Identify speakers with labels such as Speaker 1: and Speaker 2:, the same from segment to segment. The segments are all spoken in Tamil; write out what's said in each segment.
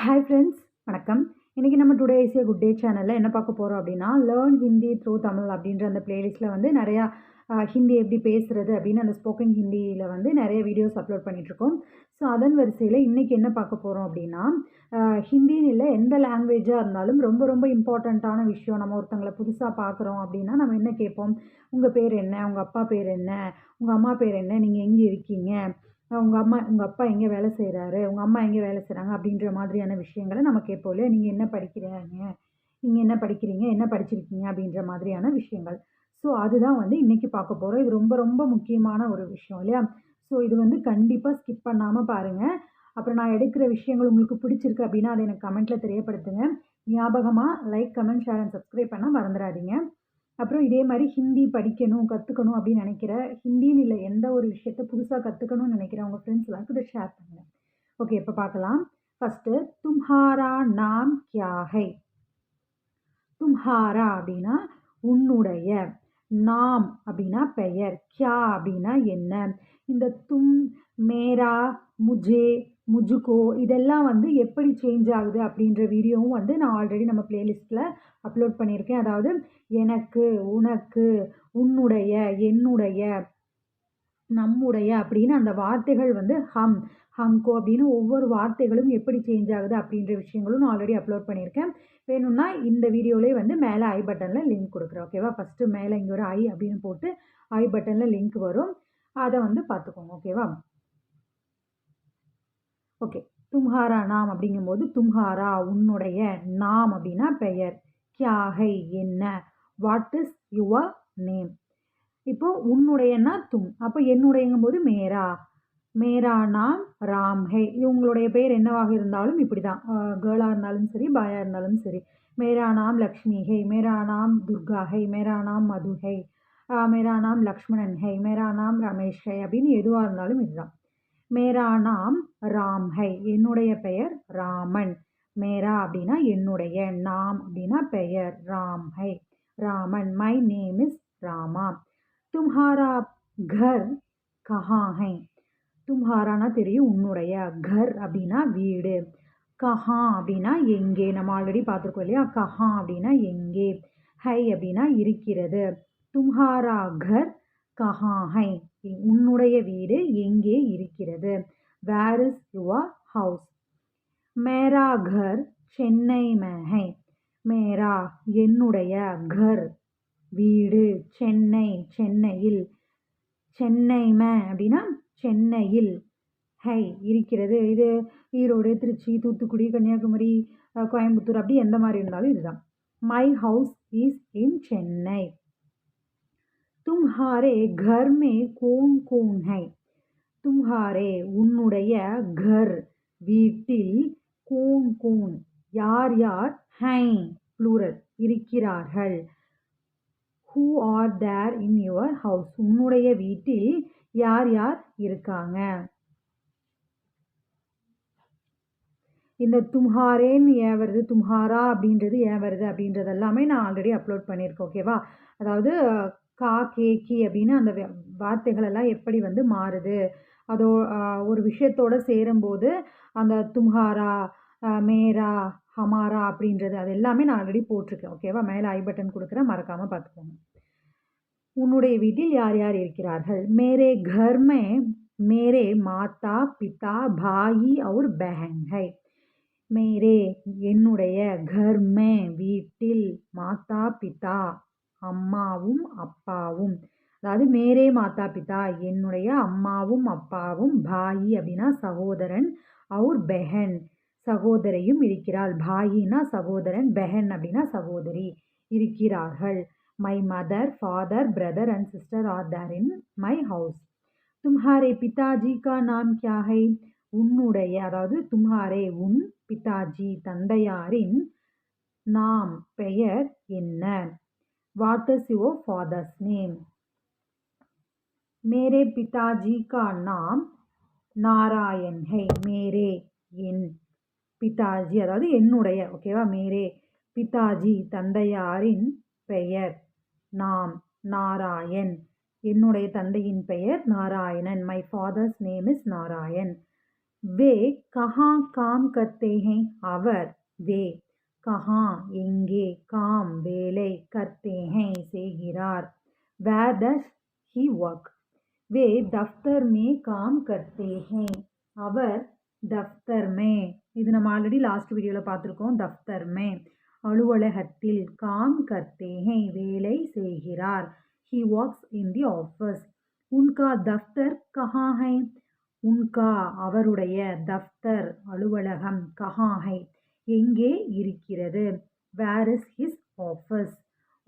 Speaker 1: ஹாய் ஃப்ரெண்ட்ஸ் வணக்கம். இன்றைக்கி நம்ம டுடே ஏசியா குட் டே சேனலில் என்ன பார்க்க போகிறோம் அப்படின்னா லேர்ன் ஹிந்தி த்ரூ தமிழ் அப்படின்ற அந்த பிளேலிஸ்ட்டில் வந்து நிறையா ஹிந்தி எப்படி பேசுகிறது அப்படின்னு அந்த ஸ்போக்கன் ஹிந்தியில் வந்து நிறைய வீடியோஸ் அப்லோட் பண்ணிகிட்ருக்கோம் ஸோ அதன் வரிசையில் இன்றைக்கி என்ன பார்க்க போகிறோம் அப்படின்னா ஹிந்தின்னு இல்லை எந்த லாங்குவேஜாக இருந்தாலும் ரொம்ப ரொம்ப இம்பார்ட்டண்ட்டான விஷயம் நம்ம ஒருத்தங்களை புதுசாக பார்க்குறோம் அப்படின்னா நம்ம என்ன கேட்போம்? உங்கள் பேர் என்ன? உங்கள் அப்பா பேர் என்ன? உங்கள் அம்மா பேர் என்ன? நீங்கள் எங்கே இருக்கீங்க? உங்கள் அம்மா உங்கள் அப்பா எங்கே வேலை செய்கிறாரு உங்கள் அம்மா எங்கே வேலை செய்கிறாங்க அப்படின்ற மாதிரியான விஷயங்களை நம்ம கேட்போம் இல்லையா? நீங்கள் என்ன படிக்கிறாங்க? நீங்கள் என்ன படிக்கிறீங்க? என்ன படிச்சிருக்கீங்க? அப்படின்ற மாதிரியான விஷயங்கள். ஸோ அதுதான் வந்து இன்றைக்கி பார்க்க போகிறோம் இது ரொம்ப ரொம்ப முக்கியமான ஒரு விஷயம் இல்லையா? ஸோ இது வந்து கண்டிப்பாக ஸ்கிப் பண்ணாமல் பாருங்கள் அப்புறம் நான் எடுக்கிற விஷயங்கள் உங்களுக்கு பிடிச்சிருக்கு அப்படின்னா அதை எனக்கு கமெண்ட்டில் தெரியப்படுத்துங்க. ஞாபகமாக like comment share and subscribe பண்ண மறந்துடாதீங்க. அப்புறம் இதே மாதிரி ஹிந்தி படிக்கணும் கற்றுக்கணும் அப்படின்னு நினைக்கிற ஹிந்தின்னு இல்லை எந்த ஒரு விஷயத்த புதுசாக கற்றுக்கணும்னு நினைக்கிற உங்கள் ஃப்ரெண்ட்ஸ் எல்லாருக்கும் இதை ஷேர் பண்ணுங்கள் ஓகே இப்போ பார்க்கலாம். ஃபஸ்ட்டு தும்ஹாரா நாம் கியா ஹை? தும்ஹாரா அப்படின்னா உன்னுடைய நாம் அப்படின்னா பெயர். கியா அப்படின்னா என்ன? இந்த தும் மேரா முஜே முஜுகோ இதெல்லாம் வந்து எப்படி சேஞ்ச் ஆகுது அப்படின்ற வீடியோவும் வந்து நான் ஆல்ரெடி நம்ம பிளேலிஸ்ட்டில் அப்லோட் பண்ணியிருக்கேன். அதாவது எனக்கு உனக்கு உன்னுடைய என்னுடைய நம்முடைய அப்படின்னு அந்த வார்த்தைகள் வந்து ஹம் ஹம்கோ அப்படின்னு ஒவ்வொரு வார்த்தைகளும் எப்படி சேஞ்ச் ஆகுது அப்படின்ற விஷயங்களும் நான் ஆல்ரெடி அப்லோட் பண்ணியிருக்கேன். வேணும்னா இந்த வீடியோலேயே வந்து மேலே ஐ பட்டனில் லிங்க் கொடுக்குறேன். ஓகேவா ஃபஸ்ட்டு மேலே இங்கே ஒரு ஐ அப்படின்னு போட்டு ஐ பட்டனில் லிங்க் வரும். அதை வந்து பார்த்துக்கோங்க. ஓகேவா ஓகே தும்ஹாரா நாம் அப்படிங்கும்போது தும்ஹாரா உன்னுடைய நாம் அப்படின்னா பெயர். கியாகை என்ன? வாட் இஸ் யுவர் நேம் இப்போ உன்னுடையன்னா தும். அப்போ என்னுடையங்கும் போது மேரா. மேரா நாம் ராம் இது இவங்களுடைய பேர் என்னவாக இருந்தாலும் இப்படி தான் கேர்ளாக இருந்தாலும் சரி பாயாக இருந்தாலும் சரி. மேரா நாம் லக்ஷ்மி ஹே. மேரா நாம் துர்கா ஹை. மேரா நாம் மது ஹை. மேரா நாம் லக்ஷ்மணன் ஹை. மேரா நாம் ரமேஷ் ஹை அப்படின்னு எதுவாக இருந்தாலும் இதுதான். மேரா நாம் ராம் ஹை என்னுடைய பெயர் ராமன். மேரா அப்படின்னா என்னுடைய நாம் அப்படின்னா பெயர் Ram high Raman my name is Rama. Tumhara கர் கஹா ஹை தும்ஹாரானா தெரியும் உன்னுடைய. கர் அப்படின்னா வீடு. கஹா அப்படின்னா எங்கே? நம்ம ஆல்ரெடி பார்த்துருக்கோம் இல்லையா? கஹா அப்படின்னா எங்கே? ஹை அப்படின்னா இருக்கிறது. தும்ஹாரா கர் கஹா ஹை உன்னுடைய வீடு எங்கே இருக்கிறது? வேர் இஸ் யுவர் ஹவுஸ் மேரா கர் சென்னை में மேரா என்னுடைய கர். வீடு சென்னை சென்னையில். சென்னை மே அப்படின்னா சென்னையில். ஹை இருக்கிறது. இது ஈரோடு திருச்சி தூத்துக்குடி கன்னியாகுமரி கோயம்புத்தூர் அப்படி எந்த மாதிரி இருந்தாலும் இதுதான். My house is in Chennai. தும்ஹாரே கர் மே கோன் கோன் ஹை தும்ஹாரே உன்னுடைய கர் வீட்டில் கோன் கோன் யார் யார் ஹை ப்ளூரல் இருக்கிறார்கள் who are there in your house உன்னுடைய வீட்டில் யார் யார் இருக்காங்க? இந்த தும்ஹாரேன்னு ஏன் வருது? தும்ஹாரா அப்படின்றது ஏன் வருது அப்படின்றது எல்லாமே நான் ஆல்ரெடி அப்லோட் பண்ணியிருக்கேன் ஓகேவா அதாவது கா கே கி அப்படின்னு அந்த வார்த்தைகளெல்லாம் எப்படி வந்து மாறுது? அதோ ஒரு விஷயத்தோடு சேரும்போது அந்த தும்ஹாரா மேரா ஹமாரா அப்படின்றது அது எல்லாமே நான் ஆல்ரெடி போட்டிருக்கேன். ஓகேவா மேலே ஐ பட்டன் கொடுக்குறேன். மறக்காமல் பார்த்துக்கோங்க. உன்னுடைய வீட்டில் யார் யார் இருக்கிறார்கள்? மேரே கர் மேரே மாதா பிதா பாயி அவர் பெஹன் ஹை மேரே என்னுடைய கர் வீட்டில் மாதா பிதா அம்மாவும் அப்பாவும். அதாவது மேரே மாதா பிதா என்னுடைய அம்மாவும் அப்பாவும் பாயி அப்படின்னா சகோதரன் அவர் பெஹன் சகோதரியும் இருக்கிறாள். பாயினா சகோதரன் பெஹன் அப்படின்னா சகோதரி இருக்கிறார்கள். My mother father brother and sister are there in my house தும்ஹாரே பிதாஜி கா நாம் கியாகை உன்னுடைய அதாவது தும்ஹாரே உன் பிதாஜி தந்தையாரின் நாம் பெயர் என்ன? what is your father's name மேரே பிதாஜி கா நாம் நாராயண் ஹை மேரே என் பிதாஜி அதாவது என்னுடைய ஓகேவா மேரே பிதாஜி தந்தையாரின் பெயர் நாம் நாராயண் என்னுடைய தந்தையின் பெயர் Narayanan my father's name is Narayan वे कहाँ काम करते हैं அவர் வே கஹா எங்கே காம் வேலை கர்த்தே हैं செய்கிறார் வேர் டஸ் ஹி ஒர்க் वे दफ्तर में काम करते हैं அவர் தஃப்தர் மே இது நம்ம ஆல்ரெடி லாஸ்ட் வீடியோவில் பார்த்துருக்கோம் தஃப்தர் மே அலுவலகத்தில் காம் கர்த்தே हैं வேலை செய்கிறார் he works in the office உன்கா தஃப்தர் கஹா है உன்கா அவருடைய தஃப்தர் அலுவலகம் கஹா है எங்கே இருக்கிறது வேர் இஸ் ஹிஸ் ஆஃபீஸ்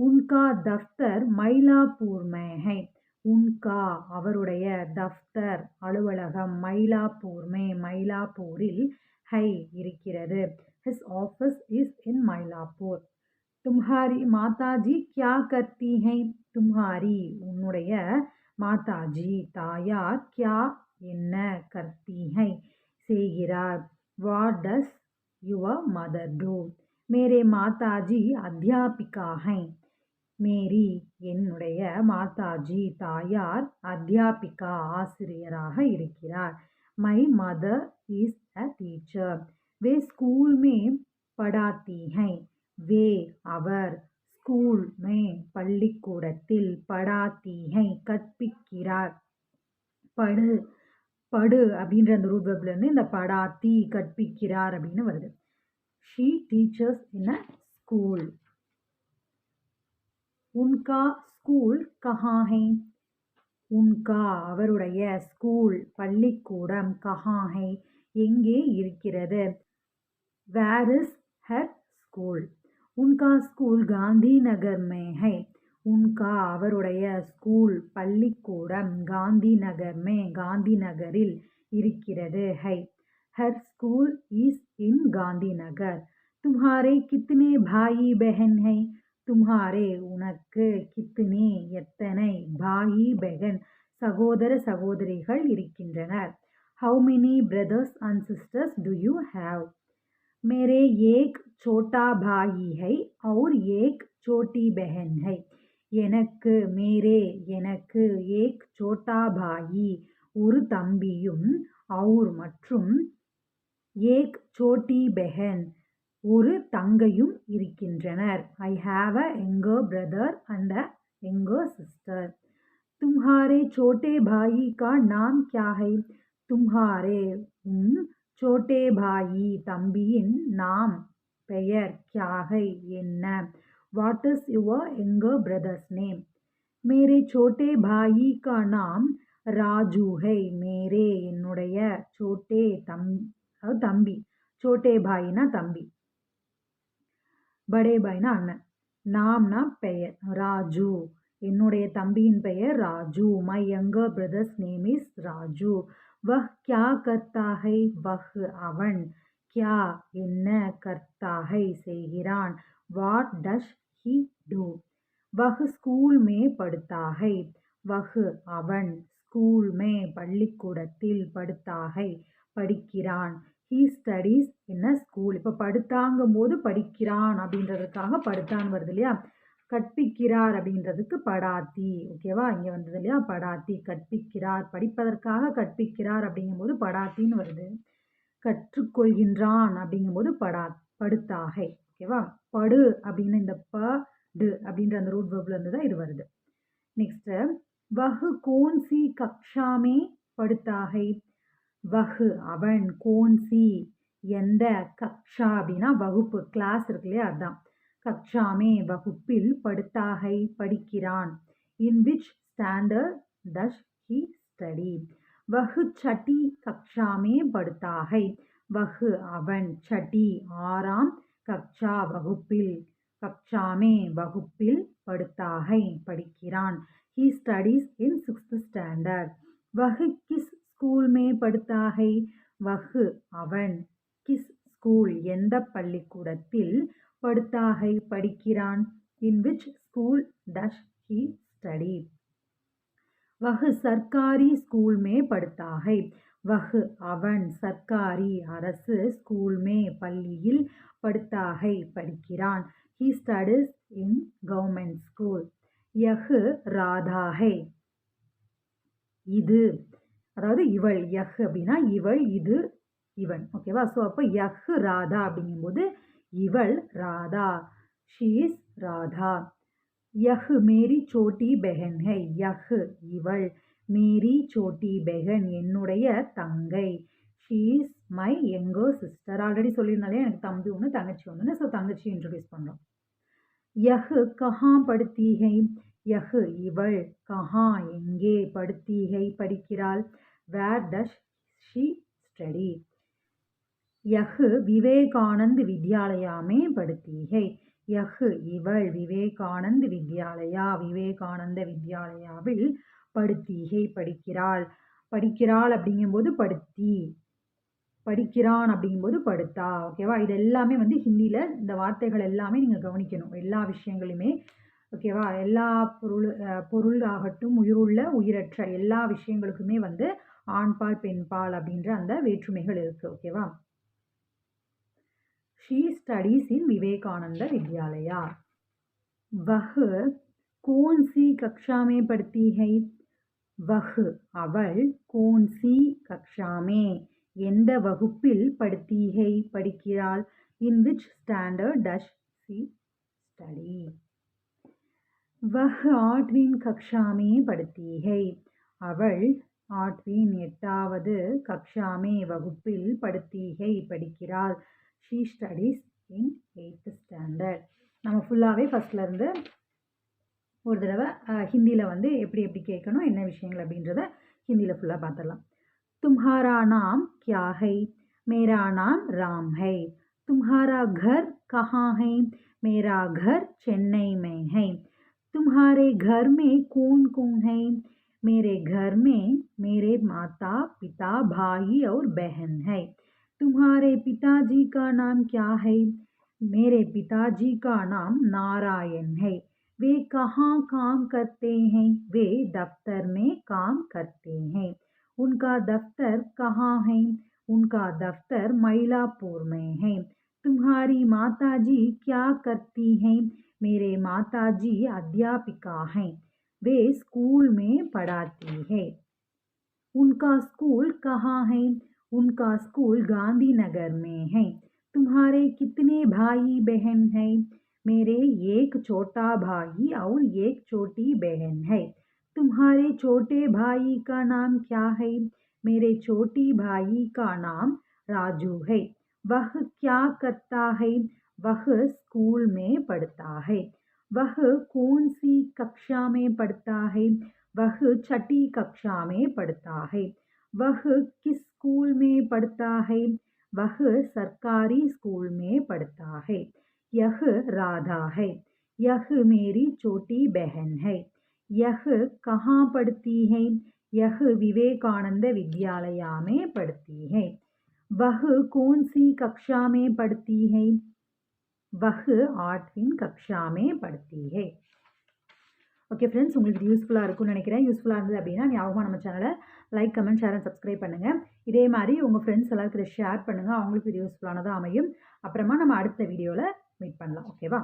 Speaker 1: உன்கா தஃப்தர் மயிலாப்பூர் में है உன்கா அவருடைய தஃப்தர் அலுவலகம் மயிலாப்பூர் மே மயிலாப்பூரில் ஹை இருக்கிறது. His office is in Mylapore. தும்ஹாரி மாதாஜி கியா கர்த்தி ஹை? தும்ஹாரி உன்னுடைய மாதாஜி தாயார் கியா என்ன கர்த்தி ஹை? செய்கிறார். What does your mother do மேரே மாதாஜி அத்தியாபிகா ஹை? மேரி என்னுடைய மாதாஜி தாயார் அத்தியாபிகா ஆசிரியராக இருக்கிறார். My mother is a teacher way school மே படாத்தி ஹை வே அவர் ஸ்கூல் மே பள்ளிக்கூடத்தில் படாத்தி ஹை கற்பிக்கிறார். படு படு அப்படின்ற அந்த ரூட் வெப்லேருந்து இந்த படாத்தி கற்பிக்கிறார் அப்படின்னு வருது. She teachers in a school உன்கா school Kanha high உன்கா அவருடைய ஸ்கூல் பள்ளிக்கூடம் கஹா ஹை எங்கே இருக்கிறது where is her school உன்கா school Gandhi Nagar May high உன்கா அவருடைய ஸ்கூல் பள்ளிக்கூடம் காந்தி நகர் மே காந்தி நகரில் இருக்கிறது high her school is in Gandhinagar तुम्हारे कितने भाई बहन हैं தும்ஹாரே உனக்கு கித்தினி எத்தனை பாயி பெகன்? சகோதர சகோதரிகள் இருக்கின்றனர். How many brothers and sisters do you have மேரே ஏக் சோட்டா பாயி ஹை அவுர் ஏக் சோட்டி பெஹன் ஹை எனக்கு மேரே எனக்கு ஏக் சோட்டா பாயி ஒரு தம்பியும் அவுர் மற்றும் ஏக் சோட்டி பெஹன் ஒரு தங்கையும் இருக்கின்றனர். I have a younger brother and a younger sister தும்ஹாரே சோட்டே பாயி கா நாம் கியா ஹை? தும்ஹாரே உம் சோட்டே பாயி தம்பியின் நாம் பெயர் கியாகை என்ன? What is your younger brother's name மேரே சோட்டே பாயி கா நாம் ராஜூஹை மேரே என்னுடைய சோட்டே தம் தம்பி. சோட்டே பாயினா தம்பி. படே பாய்னா அண்ணன். நாம்னா பெயர். ராஜு. என்னுடைய தம்பியின் பெயர் Raju. My younger brother's name is Raju. வஹ் கியா கர்த்தாகை? வஹ் அவன். கியா என்ன கர்த்தாகை செய்கிறான்? வாட் டஷ் ஹி டூ வஹ் ஸ்கூல் மே படுத்தாகை. வஹ் அவன். ஸ்கூல் மே பள்ளிக்கூடத்தில் படுத்தாகை. படிக்கிறான். ஹீ ஸ்டடீஸ் என்ன ஸ்கூல் இப்போ படுத்தாங்கும் போது படிக்கிறான் அப்படின்றதுக்காக படுத்தான் வருது இல்லையா? கற்பிக்கிறார் அப்படின்றதுக்கு படாத்தி. ஓகேவா இங்கே வந்தது இல்லையா? படாத்தி. கற்பிக்கிறார். படிப்பதற்காக கற்பிக்கிறார் அப்படிங்கும்போது படாத்தின்னு வருது. கற்றுக்கொள்கின்றான் அப்படிங்கும்போது படா படுத்தாகை. ஓகேவா படு அப்படின்னு இந்த ப டு அப்படின்ற அந்த ரூட் வெப்ல தான் இது வருது. நெக்ஸ்ட்டு வஹு கோன்சி கக்ஷாமே படுத்தாகை. வஹு அவன் கோன் சி எந்த கக்ஷா அப்படின்னா வகுப்பு கிளாஸ் இருக்கு இல்லையா அதுதான். கக்ஷாமே வகுப்பில் படுத்தாகை படிக்கிறான். In which standard does he study வஹு சட்டி கக்ஷாமே படுத்தாகை. வஹு அவன் சட்டி ஆறாம் கக்ஷா வகுப்பில் கக்ஷாமே வகுப்பில் படுத்தாகை படிக்கிறான். He studies in sixth standard வஹு கிஸ் ஸ்கூல் மே படுத்தாகை? வஹு அவன். கிஸ் ஸ்கூல் எந்த பள்ளிக்கூடத்தில் படுத்தாகை படிக்கிறான்? In which school does he study வஹு சர்க்காரி ஸ்கூல் மே படுத்தாகை. வஹு அவன் சர்க்காரி அரசு ஸ்கூல் மே பள்ளியில் படுத்தாகை படிக்கிறான். He studies in government school. Yahoo ராதாகை. இது அதாவது இவள் யஹ் அப்படின்னா இவள் இது இவன். ஓகேவா ஸோ அப்போ யஹ் ராதா அப்படிங்கும்போது இவள் ராதா. She is Radha. யஹ் மேரி சோட்டி பெஹன் ஹை யஹ் இவள் மேரி சோட்டி பெஹன் என்னுடைய தங்கை. ஷீ இஸ் மை எங்கோ சிஸ்டர் ஆல்ரெடி சொல்லியிருந்தாலே எனக்கு தம்பி ஒன்று தங்கச்சி ஒன்றுன்னு ஸோ தங்கச்சி இன்ட்ரடியூஸ் பண்ணுறோம் யஹ் கஹா படுத்தீகை யஹு இவள் கஹா எங்கே படுத்தீகை படிக்கிறாள்? Where does she study. Yahoo Vivekanand வித்யாலயாமே படுத்தீகை. யஹு இவள் விவேகானந்த் வித்யாலயா விவேகானந்த வித்யாலயாவில் படுத்தீகை படிக்கிறாள். படிக்கிறாள் அப்படிங்கும்போது படுத்தி. படிக்கிறான் அப்படிங்கும்போது படுத்தா. ஓகேவா? இது எல்லாமே வந்து ஹிந்தியில் இந்த வார்த்தைகள் எல்லாமே நீங்கள் கவனிக்கணும். எல்லா விஷயங்களுமே ஓகேவா? எல்லா பொருள் பொருள் ஆகட்டும் உயிருள்ள உயிரற்ற எல்லா விஷயங்களுக்குமே வந்து ஆண்பால் பெண்பால் அப்படின்ற அந்த வேற்றுமைகள் இருக்குது ஓகேவா? She studies in Vivekananda Vidyalaya வஹு கோன் சி கக்ஷாமே படுத்தி ஹை. வஹ் அவள் கோன் சி கக்ஷாமே. எந்த வகுப்பில் படுத்தீகை படிக்கிறாள்? In which standard does she study? வஹ் ஆட்வின் கக்ஷாமே படுத்தீகை. அவள் ஆட்வின் எட்டாவது கக்ஷாமே வகுப்பில் படுத்தீகை படிக்கிறாள். She studies in eighth standard நம்ம ஃபுல்லாகவே ஃபஸ்ட்லேருந்து ஒரு தடவை ஹிந்தியில் வந்து எப்படி எப்படி கேட்கணும் என்ன விஷயங்கள் அப்படின்றத ஹிந்தியில் ஃபுல்லாக பார்த்துடலாம். தும்ஹாரா நாம் கியாஹை மேரா நாம் ராம் ஹை தும்ஹாரா கர் கஹாஹை? மேரா கர் சென்னை மேஹை. तुम्हारे घर में कौन कौन है? मेरे घर में मेरे माता, पिता, भाई और बहन है। तुम्हारे पिताजी का नाम क्या है? मेरे पिताजी का नाम नारायण है। वे कहाँ काम करते हैं? वे दफ्तर में काम करते हैं। उनका दफ्तर कहाँ है? उनका दफ्तर मईलापुर में है। तुम्हारी माताजी क्या करती हैं? मेरे माताजी अध्यापिका हैं। वे स्कूल में पढ़ाती है। उनका स्कूल कहाँ है? उनका स्कूल गांधीनगर में है। तुम्हारे कितने भाई बहन हैं? मेरे एक छोटा भाई और एक छोटी बहन है। तुम्हारे छोटे भाई का नाम क्या है? मेरे छोटी भाई का नाम राजू है। वह क्या करता है? वह स्कूल में पढ़ता है। वह कौन सी कक्षा में पढ़ता है? वह छठी कक्षा में पढ़ता है। वह किस स्कूल में पढ़ता है? वह सरकारी स्कूल में पढ़ता है। यह राधा है। यह मेरी छोटी बहन है। यह कहाँ पढ़ती है? यह विवेकानंद विद्यालया में पढ़ती है। वह कौन सी कक्षा में पढ़ती है वह आठवीं कक्षा में पढ़ती है ஓகே ஃப்ரெண்ட்ஸ் உங்களுக்கு யூஸ்ஃபுல்லாக இருக்கும்னு நினைக்கிறேன் யூஸ்ஃபுல்லாக இருந்தது அப்படின்னா ஞாபகமாக நம்ம சேனலை like comment share and subscribe பண்ணுங்கள் இதே மாதிரி உங்கள் ஃப்ரெண்ட்ஸ் எல்லாருக்கும் ஷேர் பண்ணுங்கள் அவங்களுக்கு இது யூஸ்ஃபுல்லானதாக அமையும் அப்புறமா நம்ம அடுத்த வீடியோவில் மீட் பண்ணலாம் ஓகேவா